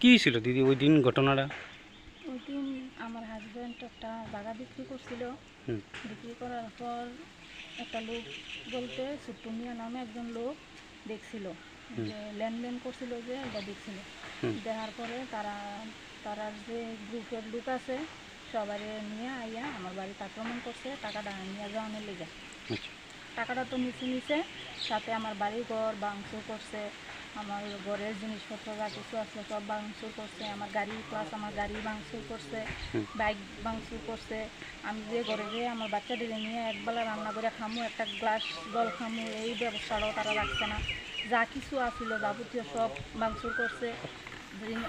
কি ছিল দিদি ওই দিন ঘটনাটা? ওই দিন আমার হাজব্যান্ড একটা জায়গা বিক্রি করছিল। বিক্রি করার পর একটা লোক বলতে সুট্টুমিয়া নামে একজন লোক দেখছিল। যে লেনদেন করছিল যে এটা দেখছিল। দেখার পরে তারা তারা যে গ্রুপের লোক আছে সবাই নিয়ে আইয়া আমার বাড়িতে আক্রমণ করছে টাকাটা নিয়ে যাওয়ানোর লেগে। আচ্ছা। টাকাটা তো নিচে নিচে সাথে আমার বাড়ি ঘর ভাঙচুর করছে। আমার ঘরের জিনিসপত্র যা কিছু আছে সব ভাঙচুর করছে আমার গাড়ি প্লাস আমার গাড়ি ভাঙচুর করছে বাইক ভাঙচুর করছে। আমি যে ঘরে গিয়ে আমার বাচ্চাটিকে নিয়ে একবেলা রান্না করে খামু একটা গ্লাস জল খামু এই ব্যবস্থাটাও তারা রাখছে না। যা কিছু আছিল যাবতীয় সব ভাঙচুর করছে।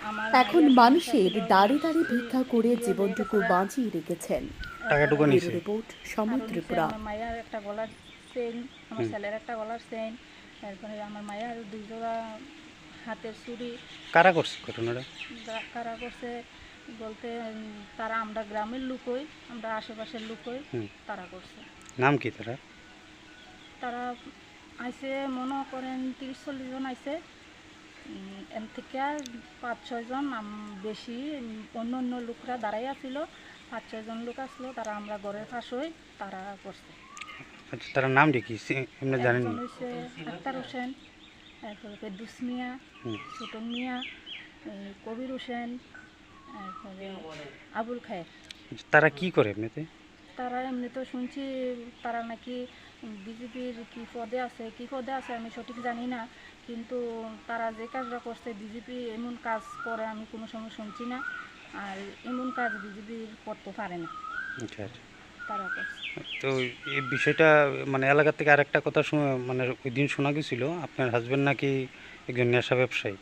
আমার এখন মানুষের দাঁড়ে দাঁড়িয়ে ভিক্ষা করে জীবনটুকু বাঁচিয়ে রেখেছেন। টাকাটুকু রিপোর্ট সময় ত্রিপুরা। মায়ের একটা গলার চেন আমার ছেলের একটা গলার চেন তারপরে আমার মায়ের দুই জোড়া হাতের চুড়ি। কারা করছে ঘটনাটা? কারা করছে বলতে তারা আমরা গ্রামের লোকই আমরা আশেপাশের লোকই তারা করছে। নাম কি তারা? তারা আইসে মনে করেন তিরিশ চল্লিশ জন আইসে এন থেকে পাঁচ ছয়জন বেশি অন্য অন্য লোকরা দাঁড়াই আছিল পাঁচ ছয়জন লোক আসলো তারা আমরা ঘরের পাশই তারা করছে। আচ্ছা তার নাম কি? এমনি জানেন আক্তার হোসেন তারপরে ফেরদুস মিয়া মিয়া কবির হোসেন তারপরে আবুল খায়ের। আচ্ছা, তারা কি করে এমনিতে? তারা এমনি তো শুনছি তারা নাকি বিজেপির কি পদে আছে কি পদে আছে আমি সঠিক জানি না কিন্তু তারা যে কাজটা করছে বিজেপি এমন কাজ করে আমি কোনো সময় শুনছি না আর এমন কাজ বিজেপির করতে পারে না। আচ্ছা আচ্ছা। তো এই বিষয়টা মানে এলাকা থেকে আরেকটা কথা মানে ওই দিন শোনা গেছিল, আপনার হাজবেন্ড নাকি একজন নেশা ব্যবসায়ী?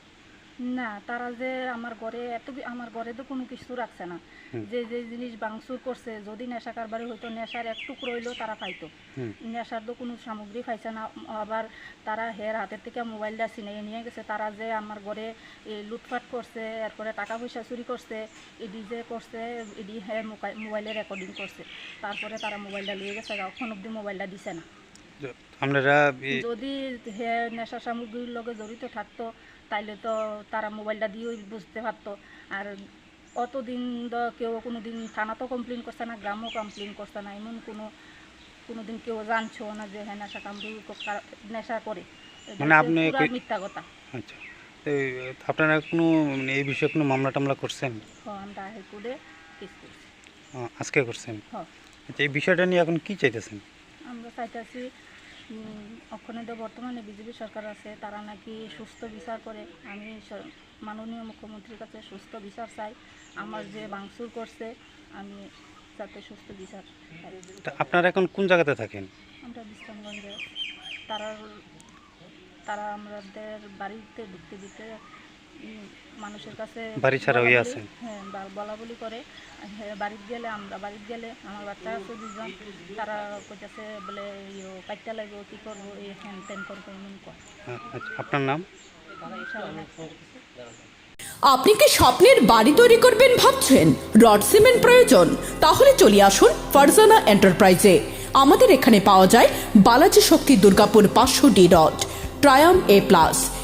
না তারা যে আমার ঘরে এত আমার ঘরে তো কোনো কিছু রাখছে না। যে যে জিনিস ভাঙচুর করছে যদি নেশা কারবারে হয়তো নেশার একটু রইলেও তারা পাইতো। নেশার তো কোনো সামগ্রী পাইছে না। আবার তারা হের হাতের থেকে মোবাইলটা ছিনিয়ে নিয়ে গেছে। তারা যে আমার ঘরে লুটপাট করছে এরপরে টাকা পয়সা চুরি করছে এডি যে করছে এডি হে মোবাইলে রেকর্ডিং করছে। তারপরে তারা মোবাইলটা নিয়ে গেছে এখন অব্দি মোবাইলটা দিছে না। যদি হে নেশা সামগ্রীর লগে জড়িত থাকতো তাইলে তো তারা মোবাইলটা দিয়েই বুঝতে পারতো। আর অতদিন তো কেউ কোনো দিন থানা তো কমপ্লেন করছে না গ্রামও কমপ্লেন করছে না। এমন কোনো কোনো দিন কেউ জানছো না যে হ্যাঁ নেশা কামড়ি নেশা করে। মানে আপনি মিথ্যা কথা। আচ্ছা। আপনারা কোনো মানে এই বিষয়ে কোনো মামলা টামলা করছেন? আমরা হাইকোর্টে কেস করছি। আজকে করছেন? আচ্ছা এই বিষয়টা নিয়ে এখন কি চাইতেছেন? আমরা চাইতেছি তো বর্তমানে বিজেপি সরকার আছে তারা নাকি সুস্থ বিচার করে আমি মাননীয় মুখ্যমন্ত্রীর কাছে সুস্থ বিচার চাই আমার যে বাংসুর করছে আমি যাতে সুস্থ বিচার আপনারা এখন কোন জায়গাতে থাকেন? আমরা বিশ্রামগঞ্জে তারা তারা আমাদের বাড়িতে ঢুকতে দিতে মানুষের কাছে বাড়ি ছাড়া হয়ে আছেন? হ্যাঁ বলা বলি করে। হ্যাঁ, বাড়িতে গেলে আমরা বাড়িতে গেলে আমার বাচ্চা আছে দুজন তারা কইতেছে বলে ইয়ে কাটতে লাগবো কী করব? এই হ্যান ত্যান করব এমন কর আচ্ছা আপনার নাম? আপনি কি স্বপ্নের বাড়ি তৈরি করবেন ভাবছেন? রড সিমেন্ট প্রয়োজন? তাহলে চলে আসুন ফারজানা এন্টারপ্রাইজে। আমাদের এখানে পাওয়া যায় বালাজি শক্তি দুর্গাপুর পাঁচশো ডি রড ট্রায়াম এ প্লাস।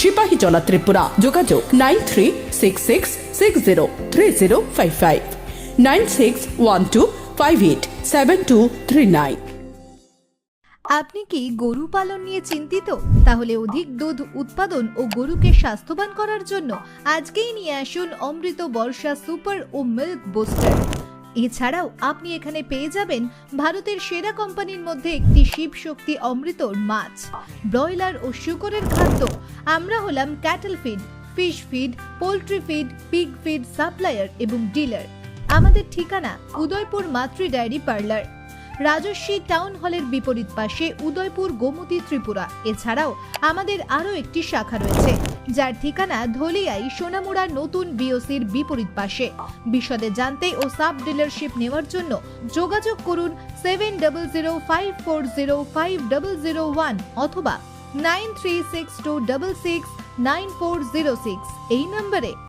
সিপাহীজলা ত্রিপুরা যোগাযোগ nine three six six six zero three zero five five nine six one two five eight seven two three nine আপনি কি গরু পালন নিয়ে চিন্তিত? তাহলে অধিক দুধ উৎপাদন ও গরুকে স্বাস্থ্যবান করার জন্য আজকেই নিয়ে আসুন অমৃত বর্ষা সুপার ও মিল্ক বুস্টার। এছাড়াও আপনি এখানে পেয়ে যাবেন ভারতের সেরা কোম্পানির মধ্যে একটি শিব শক্তি অমৃতর মাছ। ব্রয়লার ও শুকরের খাদ্য আমরা হলাম cattle feed fish feed poultry feed pig feed supplier এবং ডিলার আমাদের ঠিকানা উদয়পুর মাতৃ ডায়েরি পার্লার। রাজস্বী টাউন হলের বিপরীত পাশে উদয়পুর গোমতী ত্রিপুরা। এছাড়াও আমাদের আরও একটি শাখা রয়েছে, যার ঠিকানা ধলিয়াই সোনামুড়া নতুন বিওসির বিপরীত পাশে। বিশদে জানতে ও সাব ডিলারশিপ নেওয়ার জন্য যোগাযোগ করুন seven double zero five four zero five zero one অথবা nine three six two double six nine four zero six এই নম্বরে